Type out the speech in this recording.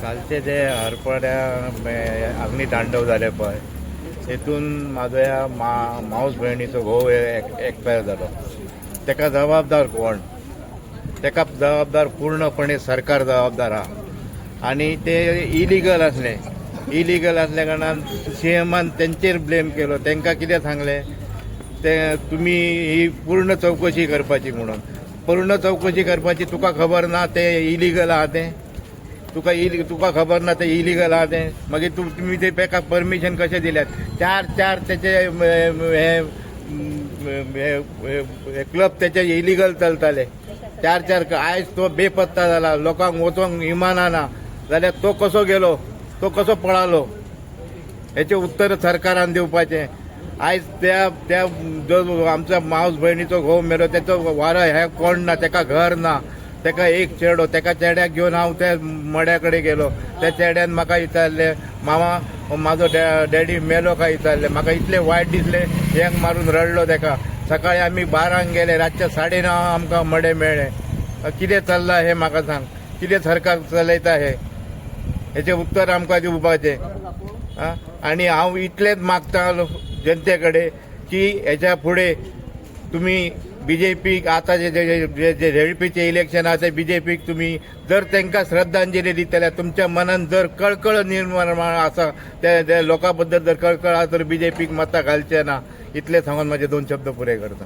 कालचे जे हरपड्या अग्नी तांडव जाले पळय तेतून म्हाजो ह्या मा मावस भयणीचो घोव एक्सपायर जालो ताका जबाबदार कोण? ताका जबाबदार पूर्णपणे सरकार जबाबदार आहा आणि ते इलिगल असले इलिगल असल्या कारणान सीएमान तेंचेर ब्लेम केलो. तेंकां कितें सांगलें? ते तुमी ही पूर्ण चौकशी करपाची म्हणून. पूर्ण चौकशी करपाची तुका खबर ना ते इलिगल आहा तें? तुका इल तुका खबर ना ते इलिगल आहा ते. मागीर तू तुमी ते ताका परमिशन कशें दिल्यात? चार चार तेचे हे क्लब तेचे इलिगल चलताले. चार चार आयज तो बेपत्ता जाला लोकांक वचोंक इमाना ना. जाल्यार तो कसो गेलो? तो कसो पळालो? हेचे उत्तर सरकारान दिवपाचें. आयज त्या त्या जो आमच्या मावस भयणीचो घोव मेलो तेचो वारो हे कोण ना तेका घर ना. तेका एक चेडो तेका चेड्याक घेवन हांव त्या मड्या कडेन गेलो. त्या चेड्यान म्हाका विचारले मामा म्हाजो डॅ- डॅडी मेलो काय विचारले म्हाका इतलें वायट दिसलें हेंक मारून रडलो तेका. सकाळी आमी बारांक गेले रातचे साडे णव आमकां मडे मेळ्ळे. कितें चल्लां हें म्हाका सांग. कितें सरकार चलयता हे? हेचे उत्तर आमकां दिवपाचें. आं? आनी हांव इतलेंच मागता जनते कडेन की हेच्या फुडें तुमी बी जे पीक आतां जे जे- रेडपीचे झेडपीचे इलेक्शन आसा ते बी जे पीक तुमी जर तांकां श्रद्धांजली दितल्या तुमच्या मनान जर कळकळ निर्माण आसा त्या लोकां बद्दल जर कळकळ आसा तर बी जे पीक मतां घालचे ना. इतले सांगून म्हाजे दोन शब्द पुरे करता.